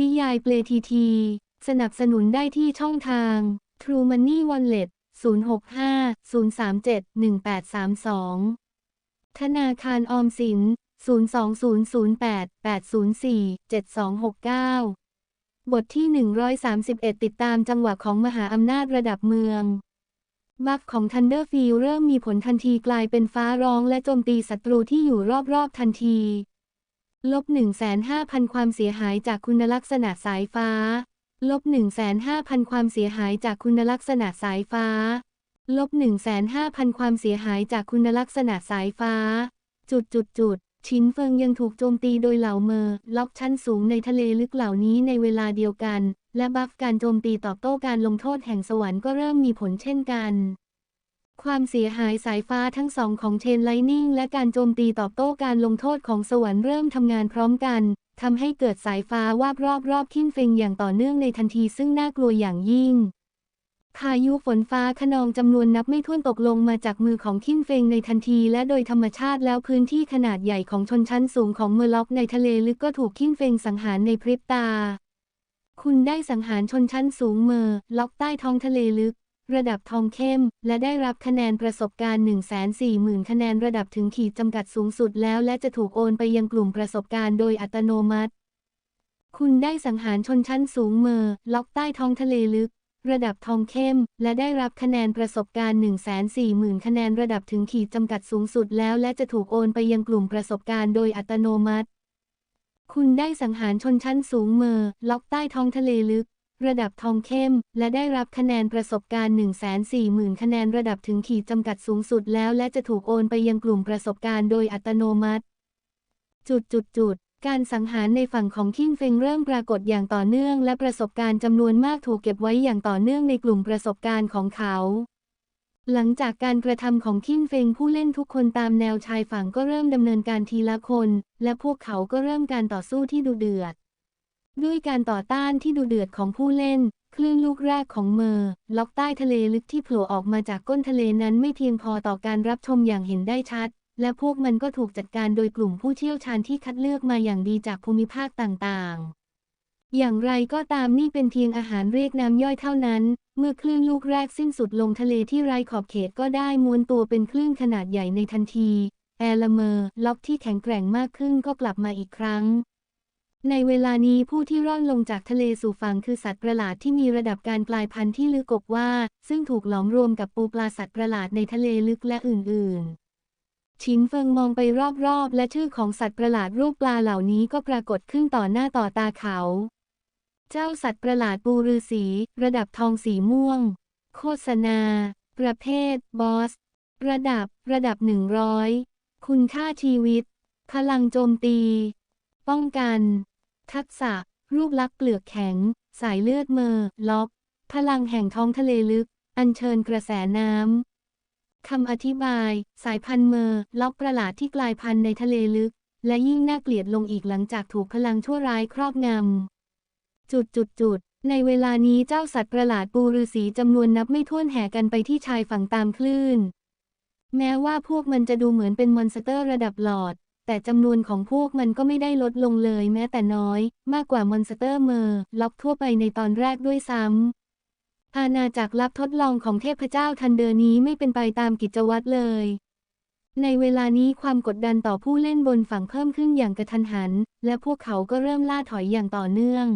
นิยายเปลทีที สนับสนุนได้ที่ช่องทาง True Money Wallet 065 037 1832 ธนาคารออมสิน 02008 804 7269 บทที่ 131 ติดตามจังหวะของมหาอำนาจระดับเมือง บัฟของ Thunderfield เริ่มมีผลทันทีกลายเป็นฟ้าร้องและโจมตีศัตรูที่อยู่รอบๆทันที ลบ15,000 ความเสียหายจากคุณลักษณะสายฟ้า ลบ15,000 ความเสียหายจากคุณลักษณะสายฟ้า ลบ1,500,000 ความเสียหายจากคุณลักษณะสายฟ้า จุดจุดจุดชินเฟิงยังถูกโจมตีโดยเหล่าเมอร์ล็อกชั้นสูงในทะเลลึกเหล่านี้ในเวลาเดียวกัน และบัฟการโจมตีตอบโต้การลงโทษแห่งสวรรค์ก็เริ่มมีผลเช่นกัน ความเสียหายสายฟ้าทั้งสองของเชนไลนิ่งและการโจมตีตอบโต้การลงโทษของสวรรค์เริ่มทำงานพร้อมกันทำให้เกิดสายฟ้าวาบรอบรอบขิ้นเฟงอย่างต่อเนื่องในทันทีซึ่งน่ากลัวอย่างยิ่ง พายุฝนฟ้าขนองจำนวนนับไม่ถ้วนตกลงมาจากมือของขิ้นเฟงในทันที และโดยธรรมชาติแล้วพื้นที่ขนาดใหญ่ของชนชั้นสูงของเมอร์ล็อกในทะเลลึกก็ถูกขิ้นเฟงสังหารในพริบตา คุณได้สังหารชนชั้นสูงเมอร์ล็อกใต้ท้องทะเลลึก ระดับทองเข้ม และได้รับคะแนนประสบการณ์ 140,000 คะแนนระดับถึงขีดจำกัดสูงสุดแล้วและจะถูกโอนไปยังกลุ่มประสบการณ์โดยอัตโนมัติ คุณได้สังหารชนชั้นสูงเมอร์ล็อกใต้ท้องทะเลลึก ระดับทองเข้ม และได้รับคะแนนประสบการณ์ 140,000 คะแนนระดับถึงขีดจำกัดสูงสุดแล้วและจะถูกโอนไปยังกลุ่มประสบการณ์โดยอัตโนมัติ คุณได้สังหารชนชั้นสูงเมอร์ล็อกใต้ท้องทะเลลึก ระดับทองเข้ม และได้รับคะแนนประสบการณ์ 140,000 คะแนนระดับถึงขีดจำกัดสูงสุดแล้ว และจะถูกโอนไปยังกลุ่มประสบการณ์โดยอัตโนมัติ จุดจุดจุดการสังหารในฝั่งของคิงเฟงเริ่มปรากฏอย่างต่อเนื่อง และประสบการณ์จำนวนมากถูกเก็บไว้อย่างต่อเนื่องในกลุ่มประสบการณ์ของเขา หลังจากการกระทำของคินเฟงผู้เล่นทุกคนตามแนวชายฝั่งก็เริ่มดำเนินการทีละคน และพวกเขาก็เริ่มการต่อสู้ที่ดุเดือด ด้วยการต่อต้านที่ดุเดือดของผู้เล่น คลื่นลูกแรกของเมอร์ ล็อกใต้ทะเลลึกที่โผล่ออกมาจากก้นทะเลนั้นไม่เพียงพอต่อการรับชมอย่างเห็นได้ชัด และพวกมันก็ถูกจัดการโดยกลุ่มผู้เชี่ยวชาญที่คัดเลือกมาอย่างดีจากภูมิภาคต่างๆ อย่างไรก็ตามนี่เป็นเพียงอาหารเรียกน้ำย่อยเท่านั้น เมื่อคลื่นลูกแรกสิ้นสุดลงทะเลที่ไร้ขอบเขตก็ได้ม้วนตัวเป็นคลื่นขนาดใหญ่ในทันที แอลเมอร์ ล็อกที่แข็งแกร่งมากขึ้นก็กลับมาอีกครั้ง ในเวลานี้ผู้ที่ร่อนลงจากทะเลสู่ฝั่งคือสัตว์ประหลาดที่มีระดับการกลายพันธุ์ที่ลึกกบว่า ซึ่งถูกหลอมรวมกับปูปลาสัตว์ประหลาดในทะเลลึกและอื่น ๆชินเฟิงมองไปรอบๆ และชื่อของสัตว์ประหลาดรูปปลาเหล่านี้ก็ปรากฏขึ้นต่อหน้าต่อตาเขา เจ้าสัตว์ประหลาดปูฤาษีระดับทองสีม่วง โฆษณา ประเภท บอส ระดับ ระดับ 100 คุณค่าชีวิต พลังโจมตี ป้องกัน ทักษะ รูปลักษณ์เปลือกแข็ง สายเลือดเมอร์ล็อก พลังแห่งท้องทะเลลึก อัญเชิญกระแสน้ำคำอธิบาย สายพันธุ์เมอร์ล็อกประหลาดที่กลายพันธุ์ในทะเลลึก และยิ่งน่าเกลียดลงอีกหลังจากถูกพลังชั่วร้ายครอบงำ จุดจุดจุดในเวลานี้เจ้าสัตว์ประหลาดปูฤาษีจำนวนนับไม่ถ้วนแห่กันไปที่ชายฝั่งตามคลื่น แม้ว่าพวกมันจะดูเหมือนเป็นมอนสเตอร์ระดับหลอด แต่จำนวนของพวกมันก็ไม่ได้ลดลงเลยแม้แต่น้อย มากกว่ามอนสเตอร์เมอร์ล็อกทั่วไปในตอนแรกด้วยซ้ำอาณาจักรลับทดลองของเทพเจ้าทันเดอร์นี้ไม่เป็นไปตามกิจวัตรเลย ในเวลานี้ความกดดันต่อผู้เล่นบนฝั่งเพิ่มขึ้นอย่างกระทันหัน และพวกเขาก็เริ่มล่าถอยอย่างต่อเนื่อง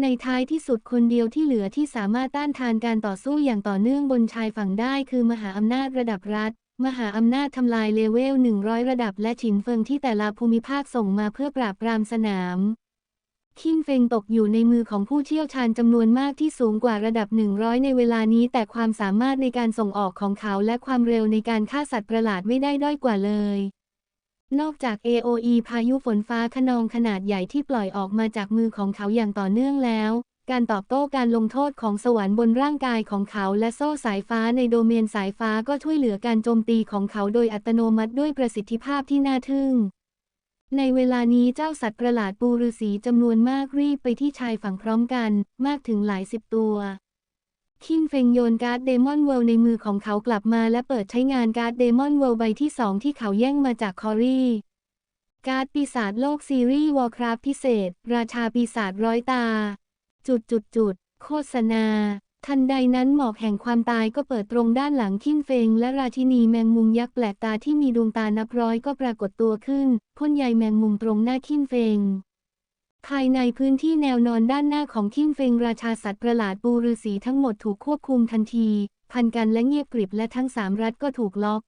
ในท้ายที่สุดคนเดียวที่เหลือที่สามารถต้านทานการต่อสู้อย่างต่อเนื่องบนชายฝั่งได้คือมหาอำนาจระดับรัฐ มหาอำนาจทำลายเลเวล 100 ระดับและฉินเฟิงที่แต่ละภูมิภาคส่งมาเพื่อปราบปรามสนาม คิงเฟงตกอยู่ในมือของผู้เชี่ยวชาญจำนวนมากที่สูงกว่าระดับ 100 ในเวลานี้ แต่ความสามารถในการส่งออกของเขาและความเร็วในการฆ่าสัตว์ประหลาดไม่ได้ด้อยกว่าเลยนอกจาก AOE พายุฝนฟ้าขนองขนาดใหญ่ที่ปล่อยออกมาจากมือของเขาอย่างต่อเนื่องแล้ว การตอบโต้การลงโทษของสวรรค์บนร่างกายของเขาและโซ่สายฟ้าในโดเมนสายฟ้าก็ช่วยเหลือการโจมตีของเขาโดยอัตโนมัติด้วยประสิทธิภาพที่น่าทึ่ง ในเวลานี้เจ้าสัตว์ประหลาดปูฤาษีจำนวนมากรีบไปที่ชายฝั่งพร้อมกัน มากถึงหลายสิบตัวคินเฟงโยนการ์ดเดมอนเวลในมือของเขากลับมาและเปิดใช้งานการ์ดเดมอนเวลใบที่สองที่เขาแย่งมาจากคอรี่การ์ดปีศาจโลกซีรีส์วอ r c คราฟพิเศษ ราชาปีศาจร้อยตา จุดจุดจุดโฆษณา ทันใดนั้นหมอกแห่งความตายก็เปิดตรงด้านหลังขิ้นเฟง และราชินีแมงมุมยักษ์แปลกตาที่มีดวงตานับร้อยก็ปรากฏตัวขึ้นพ่นใยแมงมุมตรงหน้าขิ้นเฟงภายในพื้นที่แนวนอนด้านหน้าของขิ้นเฟงราชาสัตว์ประหลาดปูฤาษีทั้งหมดถูกควบคุมทันที พันกันและเงียบกริบและทั้งสามรัฐก็ถูกล็อก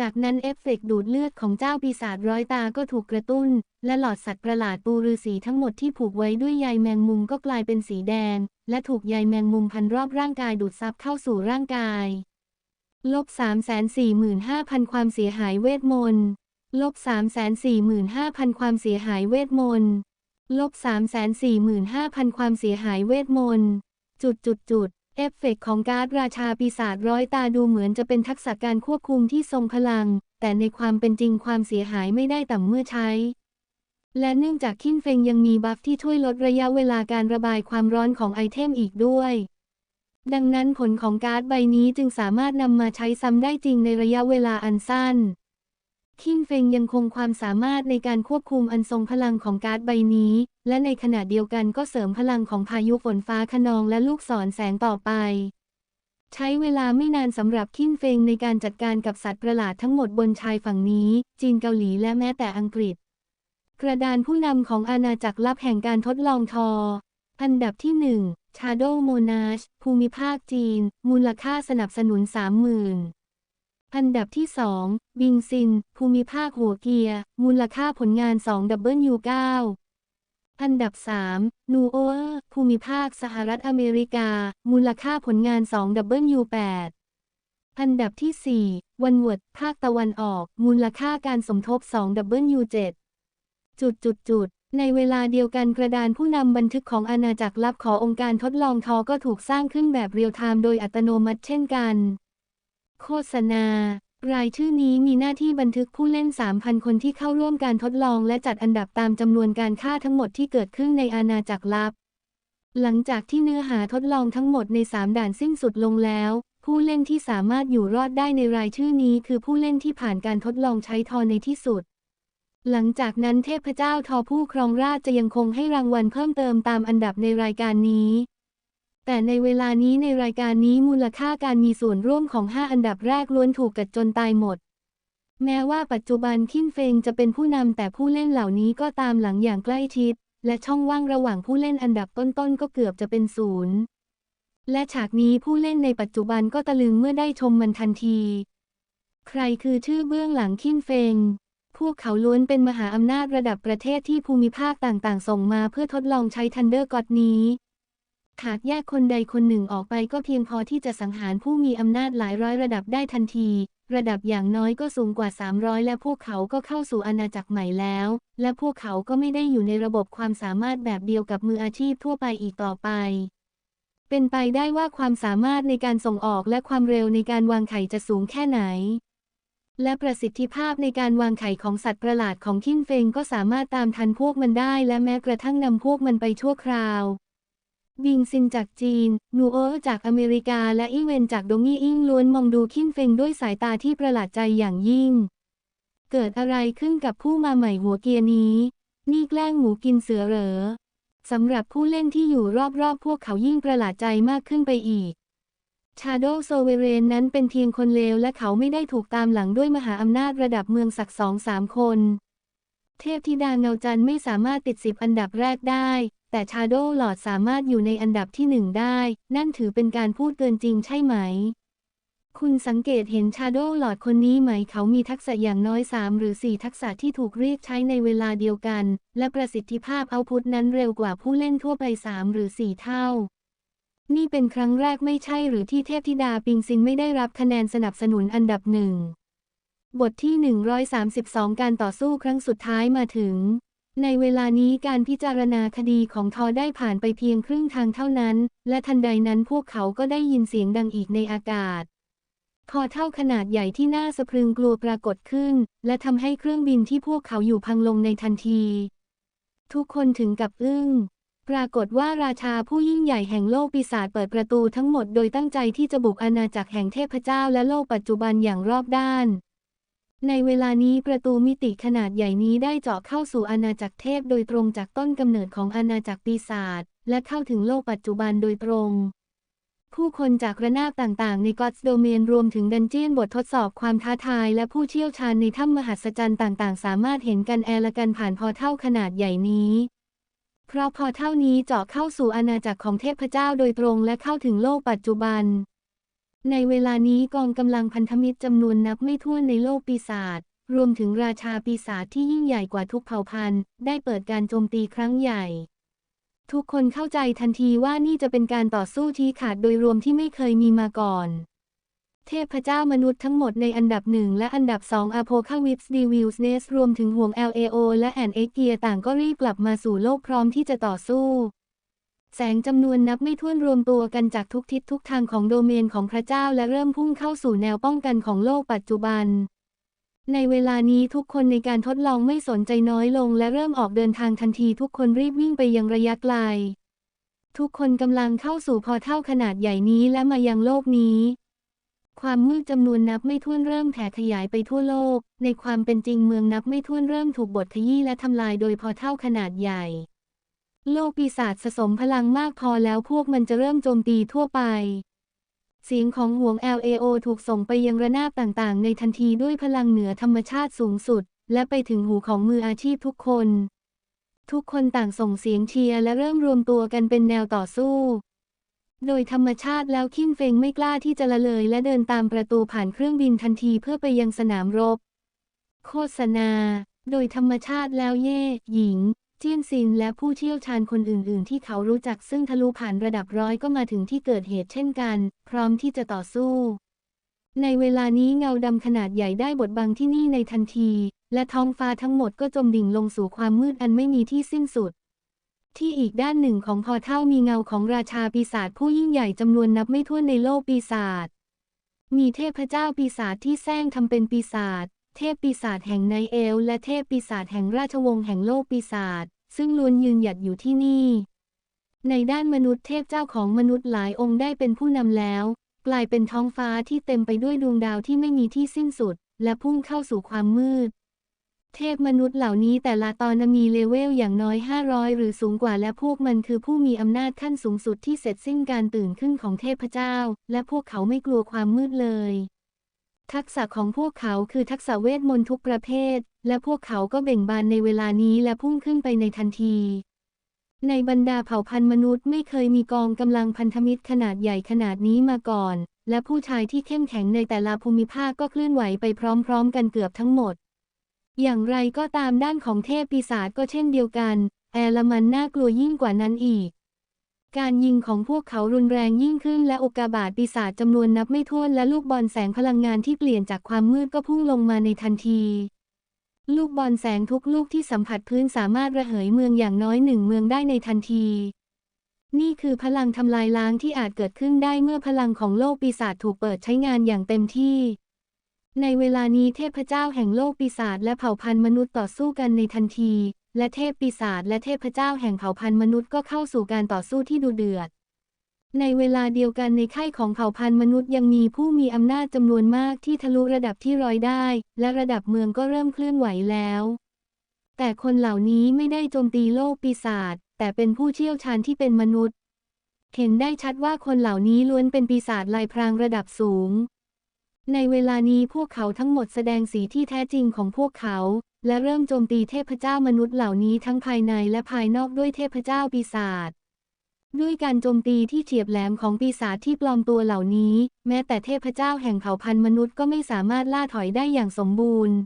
จากนั้นเอฟเฟกต์ดูดเลือดของเจ้าปีศาจร้อยตาก็ถูกกระตุ้น และหลอดสัตว์ประหลาดปูฤาษีทั้งหมดที่ผูกไว้ด้วยใยแมงมุมก็กลายเป็นสีแดง และถูกใยแมงมุมพันรอบร่างกายดูดซับเข้าสู่ร่างกาย ลบ 345,000 ความเสียหายเวทมนต์ลบ 345,000 ความเสียหายเวทมนต์ลบ 345,000 ความเสียหายเวทมนต์จุดจุดจุด เอฟเฟกต์ของการ์ดราชาปีศาจร้อยตาดูเหมือนจะเป็นทักษะการควบคุมที่ทรงพลัง แต่ในความเป็นจริงความเสียหายไม่ได้ต่ำเมื่อใช้ และเนื่องจากคินเฟงยังมีบัฟที่ช่วยลดระยะเวลาการระบายความร้อนของไอเทมอีกด้วย ดังนั้นผลของการ์ดใบนี้จึงสามารถนำมาใช้ซ้ำได้จริงในระยะเวลาอันสั้น คินเฟงยังคงความสามารถในการควบคุมอันทรงพลังของการ์ดใบนี้ และในขณะเดียวกันก็เสริมพลังของพายุฝนฟ้าคะนองและลูกศรแสงต่อไป ใช้เวลาไม่นานสำหรับคินเฟงในการจัดการกับสัตว์ประหลาดทั้งหมดบนชายฝั่งนี้ จีนเกาหลีและแม้แต่อังกฤษ กระดานผู้นำของอาณาจักรลับแห่งการทดลองทอ อันดับที่1 Shadow Monash ภูมิภาคจีน มูลค่าสนับสนุน 30,000 อันดับที่ 2 วิงซิน ภูมิภาคหัวเกียร์ มูลค่าผลงาน 2W9 อันดับ 3 นูโอเออร์ ภูมิภาคสหรัฐอเมริกา มูลค่าผลงาน 2W8 อันดับที่ 4 วันวดภาคตะวันออก มูลค่าการสมทบ 2W7 จุดจุดจุดในเวลาเดียวกันกระดานผู้นำบันทึกของอาณาจักรลับขององค์การทดลองทอก็ถูกสร้างขึ้นแบบเรียลไทม์โดยอัตโนมัติเช่นกัน โฆษณา รายชื่อนี้มีหน้าที่บันทึกผู้เล่น 3,000 คนที่เข้าร่วมการทดลอง และจัดอันดับตามจำนวนการฆ่าทั้งหมดที่เกิดขึ้นในอาณาจักรลับ หลังจากที่เนื้อหาทดลองทั้งหมดใน 3 ด่านสิ้นสุดลงแล้ว ผู้เล่นที่สามารถอยู่รอดได้ในรายชื่อนี้ คือผู้เล่นที่ผ่านการทดลองใช้ทอในที่สุดหลังจากนั้นเทพเจ้าทอผู้ครองราชจะยังคงให้รางวัลเพิ่มเติมตามอันดับในรายการนี้ แต่ในเวลานี้ในรายการนี้มูลค่าการมีส่วนร่วมของ 5 อันดับแรกล้วนถูกกัดจนตายหมด แม้ว่าปัจจุบันคินเฟงจะเป็นผู้นำแต่ผู้เล่นเหล่านี้ก็ตามหลังอย่างใกล้ชิด และช่องว่างระหว่างผู้เล่นอันดับต้นๆก็เกือบจะเป็นศูนย์และฉากนี้ผู้เล่นในปัจจุบันก็ตะลึงเมื่อได้ชมมันทันที ใครคือชื่อเบื้องหลังคินเฟง พวกเขาล้วนเป็นมหาอำนาจระดับประเทศที่ภูมิภาคต่างๆ ส่งมาเพื่อทดลองใช้ทันเดอร์กอดนี้ หากแยกคนใดคนหนึ่งออกไปก็เพียงพอที่จะสังหารผู้มีอำนาจหลายร้อยระดับได้ทันที ระดับอย่างน้อยก็สูงกว่า 300 และพวกเขาก็เข้าสู่อาณาจักรใหม่แล้ว และพวกเขาก็ไม่ได้อยู่ในระบบความสามารถแบบเดียวกับมืออาชีพทั่วไปอีกต่อไป เป็นไปได้ว่าความสามารถในการส่งออกและความเร็วในการวางไข่จะสูงแค่ไหน และประสิทธิภาพในการวางไข่ของสัตว์ประหลาดของคินเฟงก็สามารถตามทันพวกมันได้ และแม้กระทั่งนำพวกมันไปชั่วคราว วิงซินจากจีน นูโอจากอเมริกา และอีเวนจากดงยี่อิงล้วนมองดูคินเฟงด้วยสายตาที่ประหลาดใจอย่างยิ่ง เกิดอะไรขึ้นกับผู้มาใหม่หัวเกียร์นี้ นี่แกล้งหมูกินเสือเหรอสำหรับผู้เล่นที่อยู่รอบๆ พวกเขายิ่งประหลาดใจมากขึ้นไปอีก ชาโดโซเวเรนนั้นเป็นเพียงคนเลวและเขาไม่ได้ถูกตามหลังด้วยมหาอำนาจระดับเมืองสักสองสามคน เทพธิดาเงาจันไม่สามารถติดสิบอันดับแรกได้ แต่ชาโดว์หลอดสามารถอยู่ในอันดับที่หนึ่งได้ นั่นถือเป็นการพูดเกินจริงใช่ไหม คุณสังเกตเห็นชาโดว์หลอดคนนี้ไหม เขามีทักษะอย่างน้อย 3 หรือ 4 ทักษะที่ถูกเรียกใช้ในเวลาเดียวกัน และประสิทธิภาพเอาพุทนั้นเร็วกว่าผู้เล่นทั่วไป 3 หรือ 4 เท่านี่เป็นครั้งแรกไม่ใช่หรือที่เทพธิดาปิงซินไม่ได้รับคะแนนสนับสนุนอันดับหนึ่ง บทที่ 132 การต่อสู้ครั้งสุดท้ายมาถึง ในเวลานี้การพิจารณาคดีของทอได้ผ่านไปเพียงครึ่งทางเท่านั้น และทันใดนั้นพวกเขาก็ได้ยินเสียงดังอีกในอากาศ พอเท่าขนาดใหญ่ที่น่าสะพรึงกลัวปรากฏขึ้น และทำให้เครื่องบินที่พวกเขาอยู่พังลงในทันที ทุกคนถึงกับอึ้ง ปรากฏว่าราชาผู้ยิ่งใหญ่แห่งโลกปีศาจเปิดประตูทั้งหมดโดยตั้งใจที่จะบุกอาณาจักรแห่งเทพเจ้าและโลกปัจจุบันอย่างรอบด้าน ในเวลานี้ประตูมิติขนาดใหญ่นี้ได้เจาะเข้าสู่อาณาจักรเทพโดยตรงจากต้นกำเนิดของอาณาจักรปีศาจและเข้าถึงโลกปัจจุบันโดยตรง ผู้คนจากระนาบต่างๆ ในก็อดโดเมนรวมถึงดันเจียนบททดสอบความท้าทายและผู้เชี่ยวชาญในถ้ำมหัศจรรย์ต่างๆ สามารถเห็นกันแอร์ละกันผ่านพอเท่าขนาดใหญ่นี้ เพราะพอเท่านี้เจาะเข้าสู่อาณาจักรของเทพเจ้าโดยตรงและเข้าถึงโลกปัจจุบัน ในเวลานี้กองกำลังพันธมิตรจำนวนนับไม่ถ้วนในโลกปีศาจรวมถึงราชาปีศาจที่ยิ่งใหญ่กว่าทุกเผ่าพันธุ์ ได้เปิดการโจมตีครั้งใหญ่ ทุกคนเข้าใจทันทีว่านี่จะเป็นการต่อสู้ที่ขาดโดยรวมที่ไม่เคยมีมาก่อน เทพเจ้ามนุษย์ทั้งหมดในอันดับหนึ่งและอันดับสองอโพคาวิปส์ดีวิลส์เนสรวมถึงห่วง LAO และแอนเอ็กเกียต่างก็รีบกลับมาสู่โลกพร้อมที่จะต่อสู้ แสงจำนวนนับไม่ถ้วนรวมตัวกันจากทุกทิศทุกทางของโดเมนของพระเจ้าและเริ่มพุ่งเข้าสู่แนวป้องกันของโลกปัจจุบัน ในเวลานี้ทุกคนในการทดลองไม่สนใจน้อยลงและเริ่มออกเดินทางทันทีทุกคนรีบวิ่งไปยังระยะไกล ทุกคนกำลังเข้าสู่พอเท่าขนาดใหญ่นี้และมายังโลกนี้ ความมืดจำนวนนับไม่ถ้วนเริ่มแผ่ขยายไปทั่วโลก ในความเป็นจริงเมืองนับไม่ถ้วนเริ่มถูกบดขยี้และทำลายโดยพอเท่าขนาดใหญ่ โลกปีศาจสะสมพลังมากพอแล้วพวกมันจะเริ่มโจมตีทั่วไป เสียงของห่วง LAO ถูกส่งไปยังระนาบต่างๆ ในทันทีด้วยพลังเหนือธรรมชาติสูงสุด และไปถึงหูของมืออาชีพทุกคน ทุกคนต่างส่งเสียงเชียร์และเริ่มรวมตัวกันเป็นแนวต่อสู้ โดยธรรมชาติแล้วคินเฟงไม่กล้าที่จะละเลยและเดินตามประตูผ่านเครื่องบินทันทีเพื่อไปยังสนามรบ โฆษณา โดยธรรมชาติแล้วเย่ หญิง เจียนซินและผู้เชี่ยวชาญคนอื่น ๆ ที่เขารู้จักซึ่งทะลุผ่านระดับร้อยก็มาถึงที่เกิดเหตุเช่นกัน พร้อมที่จะต่อสู้ ในเวลานี้เงาดำขนาดใหญ่ได้บดบังที่นี่ในทันที และท้องฟ้าทั้งหมดก็จมดิ่งลงสู่ความมืดอันไม่มีที่สิ้นสุด ที่อีกด้านหนึ่งของพอเท่ามีเงาของราชาปีศาจผู้ยิ่งใหญ่จำนวนนับไม่ถ้วนในโลกปีศาจมีเทพเจ้าปีศาจที่แซงทำเป็นปีศาจ เทพปีศาจแห่งไนเอล และเทพปีศาจแห่งราชวงศ์แห่งโลกปีศาจซึ่งล้วนยืนหยัดอยู่ที่นี่ ในด้านมนุษย์เทพเจ้าของมนุษย์หลายองค์ได้เป็นผู้นำแล้ว กลายเป็นท้องฟ้าที่เต็มไปด้วยดวงดาวที่ไม่มีที่สิ้นสุด และพุ่งเข้าสู่ความมืด เทพมนุษย์เหล่านี้แต่ละตอนมีเลเวลอย่างน้อย 500 หรือสูงกว่าและพวกมันคือผู้มีอำนาจขั้นสูงสุดที่เสร็จสิ้นการตื่นขึ้นของเทพเจ้า และพวกเขาไม่กลัวความมืดเลย ทักษะของพวกเขาคือทักษะเวทมนต์ทุกประเภท และพวกเขาก็เบ่งบานในเวลานี้และพุ่งขึ้นไปในทันที ในบรรดาเผ่าพันธุ์มนุษย์ไม่เคยมีกองกำลังพันธมิตรขนาดใหญ่ขนาดนี้มาก่อน และผู้ชายที่เข้มแข็งในแต่ละภูมิภาคก็เคลื่อนไหวไปพร้อมๆ กันเกือบทั้งหมด อย่างไรก็ตามด้านของเทพปีศาจก็เช่นเดียวกัน แอลมันน่ากลัวยิ่งกว่านั้นอีก การยิงของพวกเขารุนแรงยิ่งขึ้นและอุกกาบาตปีศาจจำนวนนับไม่ถ้วนและลูกบอลแสงพลังงานที่เปลี่ยนจากความมืดก็พุ่งลงมาในทันที ลูกบอลแสงทุกลูกที่สัมผัสพื้นสามารถระเหยเมืองอย่างน้อยหนึ่งเมืองได้ในทันที นี่คือพลังทำลายล้างที่อาจเกิดขึ้นได้เมื่อพลังของโลกปีศาจถูกเปิดใช้งานอย่างเต็มที่ ในเวลานี้เทพเจ้าแห่งโลกปีศาจและเผ่าพันธุ์มนุษย์ต่อสู้กันในทันที และเทพปีศาจและเทพเจ้าแห่งเผ่าพันธุ์มนุษย์ก็เข้าสู่การต่อสู้ที่ดุเดือด ในเวลาเดียวกันในค่ายของเผ่าพันธุ์มนุษย์ยังมีผู้มีอำนาจจำนวนมากที่ทะลุระดับที่ร้อยได้ และระดับเมืองก็เริ่มเคลื่อนไหวแล้ว แต่คนเหล่านี้ไม่ได้โจมตีโลกปีศาจแต่เป็นผู้เชี่ยวชาญที่เป็นมนุษย์ เห็นได้ชัดว่าคนเหล่านี้ล้วนเป็นปีศาจลายพรางระดับสูงในเวลานี้พวกเขาทั้งหมดแสดงสีที่แท้จริงของพวกเขา และเริ่มโจมตีเทพเจ้ามนุษย์เหล่านี้ทั้งภายในและภายนอกด้วยเทพเจ้าปีศาจด้วยการโจมตีที่เฉียบแหลมของปีศาจที่ปลอมตัวเหล่านี้ แม้แต่เทพเจ้าแห่งเผ่าพันธุ์มนุษย์ก็ไม่สามารถล่าถอยได้อย่างสมบูรณ์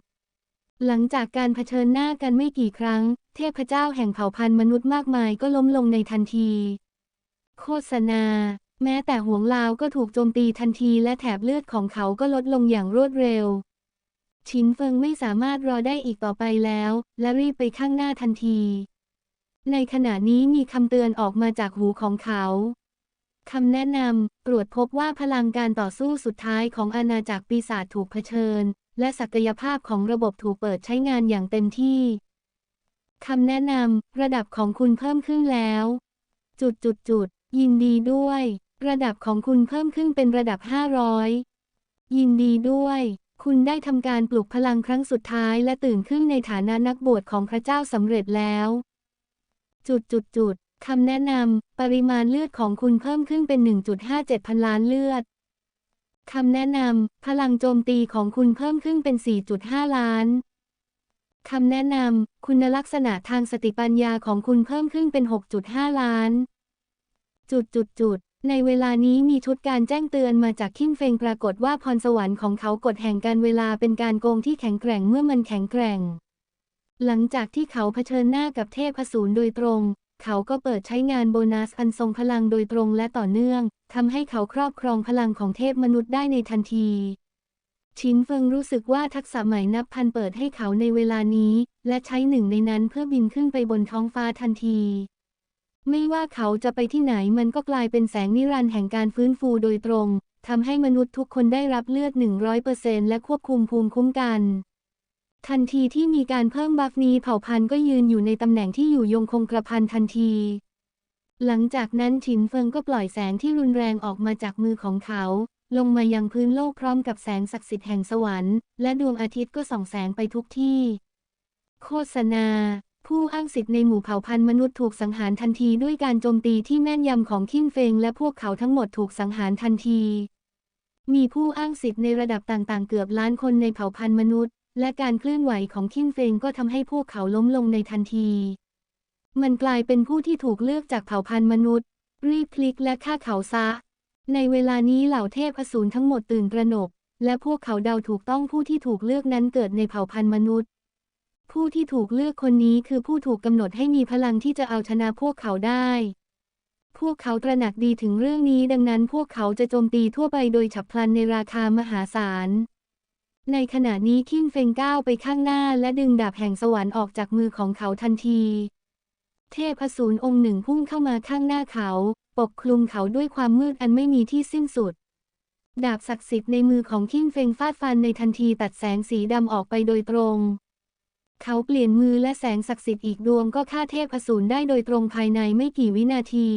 หลังจากการเผชิญหน้ากันไม่กี่ครั้ง เทพเจ้าแห่งเผ่าพันธุ์มนุษย์มากมายก็ล้มลงในทันที โฆษณา แม้แต่ห่วงลาวก็ถูกโจมตีทันทีและแถบเลือดของเขาก็ลดลงอย่างรวดเร็ว ชินเฟิงไม่สามารถรอได้อีกต่อไปแล้ว และรีบไปข้างหน้าทันที ในขณะนี้มีคำเตือนออกมาจากหูของเขาคำแนะนำตรวจพบว่าพลังการต่อสู้สุดท้ายของอาณาจักรปีศาจถูกเผชิญ และศักยภาพของระบบถูกเปิดใช้งานอย่างเต็มที่คำแนะนำระดับของคุณเพิ่มขึ้นแล้ว จุดจุดจุดยินดีด้วย ระดับของคุณเพิ่มขึ้นเป็นระดับ 500 ยินดีด้วย คุณได้ทำการปลุกพลังครั้งสุดท้ายและตื่นขึ้นในฐานะนักบวชของพระเจ้าสำเร็จแล้ว จุดจุดจุดคำแนะนำ ปริมาณเลือดของคุณเพิ่มขึ้นเป็น 1.57 พันล้านเลือด คำแนะนำ พลังโจมตีของคุณเพิ่มขึ้นเป็น 4.5 ล้าน คำแนะนำ คุณลักษณะทางสติปัญญาของคุณเพิ่มขึ้นเป็น 6.5 ล้าน จุดจุดจุด ในเวลานี้มีชุดการแจ้งเตือนมาจากคิมเฟงปรากฏว่าพรสวรรค์ของเขากฎแห่งการเวลาเป็นการโกงที่แข็งแกร่งเมื่อมันแข็งแกร่ง หลังจากที่เขาเผชิญหน้ากับเทพอสูรโดยตรง เขาก็เปิดใช้งานโบนัสอันทรงพลังโดยตรงและต่อเนื่องทำให้เขาครอบครองพลังของเทพมนุษย์ได้ในทันทีชินเฟิงรู้สึกว่าทักษะใหม่นับพันเปิดให้เขาในเวลานี้ และใช้หนึ่งในนั้นเพื่อบินขึ้นไปบนท้องฟ้าทันที ไม่ว่าเขาจะไปที่ไหนมันก็กลายเป็นแสงนิรันดร์แห่งการฟื้นฟูโดยตรงทำให้มนุษย์ทุกคนได้รับเลือด 100%และควบคุมภูมิคุ้มกัน ทันทีที่มีการเพิ่มบัฟนี้เผ่าพันธุ์ก็ยืนอยู่ในตำแหน่งที่อยู่ยงคงกระพันทันที หลังจากนั้นฉินเฟิงก็ปล่อยแสงที่รุนแรงออกมาจากมือของเขา ลงมายังพื้นโลกพร้อมกับแสงศักดิ์สิทธิ์แห่งสวรรค์และดวงอาทิตย์ก็ส่องแสงไปทุกที่ โฆษณา ผู้อ้างสิทธิ์ในหมู่เผ่าพันธุ์มนุษย์ถูกสังหารทันทีด้วยการโจมตีที่แม่นยำของคินเฟงและพวกเขาทั้งหมดถูกสังหารทันที มีผู้อ้างสิทธิ์ในระดับต่างๆ เกือบล้านคนในเผ่าพันธุ์มนุษย์ และการเคลื่อนไหวของคินเฟงก็ทำให้พวกเขาล้มลงในทันที มันกลายเป็นผู้ที่ถูกเลือกจากเผ่าพันธุ์มนุษย์ รีบคลิกและฆ่าเขาซะ ในเวลานี้เหล่าเทพอสูรทั้งหมดตื่นตระหนก และพวกเขาเดาถูกต้องผู้ที่ถูกเลือกนั้นเกิดในเผ่าพันธุ์มนุษย์ ผู้ที่ถูกเลือกคนนี้คือผู้ถูกกำหนดให้มีพลังที่จะเอาชนะพวกเขาได้ พวกเขาตระหนักดีถึงเรื่องนี้ดังนั้นพวกเขาจะโจมตีทั่วไปโดยฉับพลันในราคามหาศาล ในขณะนี้คินเฟงก้าวไปข้างหน้าและดึงดาบแห่งสวรรค์ออกจากมือของเขาทันที เทพอสูรองค์หนึ่งพุ่งเข้ามาข้างหน้าเขา ปกคลุมเขาด้วยความมืดอันไม่มีที่สิ้นสุดดาบศักดิ์สิทธิ์ในมือของคินเฟงฟาดฟันในทันทีตัดแสงสีดำออกไปโดยตรง เขาเปลี่ยนมือและแสงศักดิ์สิทธิ์อีกดวงก็ฆ่าเทพอสูรได้โดยตรงภายในไม่กี่วินาที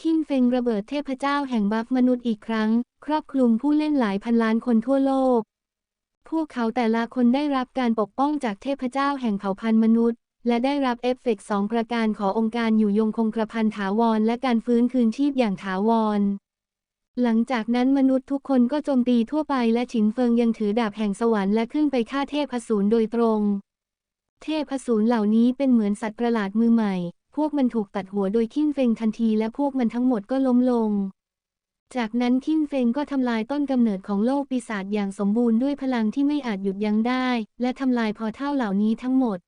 คินเฟงระเบิดเทพเจ้าแห่งบัฟมนุษย์อีกครั้ง ครอบคลุมผู้เล่นหลายพันล้านคนทั่วโลก พวกเขาแต่ละคนได้รับการปกป้องจากเทพเจ้าแห่งเผ่าพันธุ์มนุษย์ และได้รับเอฟเฟกต์สองประการขอองค์การอยู่ยงคงกระพันถาวรและการฟื้นคืนชีพอย่างถาวรหลังจากนั้นมนุษย์ทุกคนก็โจมตีทั่วไปและฉินเฟิงยังถือดาบแห่งสวรรค์และขึ้นไปฆ่าเทพอสูรโดยตรง เทพอสูรเหล่านี้เป็นเหมือนสัตว์ประหลาดมือใหม่ พวกมันถูกตัดหัวโดยขิ้นเฟงทันทีและพวกมันทั้งหมดก็ล้มลง จากนั้นขิ้นเฟงก็ทำลายต้นกำเนิดของโลกปีศาจอย่างสมบูรณ์ด้วยพลังที่ไม่อาจหยุดยั้งได้ และทำลายพอเท่าเหล่านี้ทั้งหมด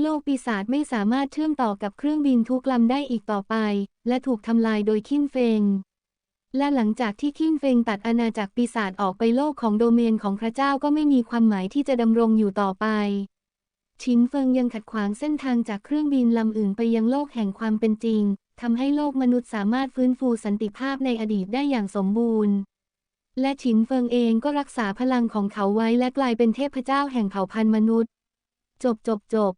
โลกปีศาจไม่สามารถเชื่อมต่อกับเครื่องบินทุกลำได้อีกต่อไป และถูกทำลายโดยขิ้นเฟงและหลังจากที่ขิ้นเฟงตัดอาณาจักรปีศาจออกไปโลกของโดเมนของพระเจ้าก็ไม่มีความหมายที่จะดำรงอยู่ต่อไป ชินเฟิงยังขัดขวางเส้นทางจากเครื่องบินลำอื่นไปยังโลกแห่งความเป็นจริงทำให้โลกมนุษย์สามารถฟื้นฟูสันติภาพในอดีตได้อย่างสมบูรณ์ และชินเฟิงเองก็รักษาพลังของเขาไว้และกลายเป็นเทพเจ้าแห่งเผ่าพันธุ์มนุษย์ จบจบจบ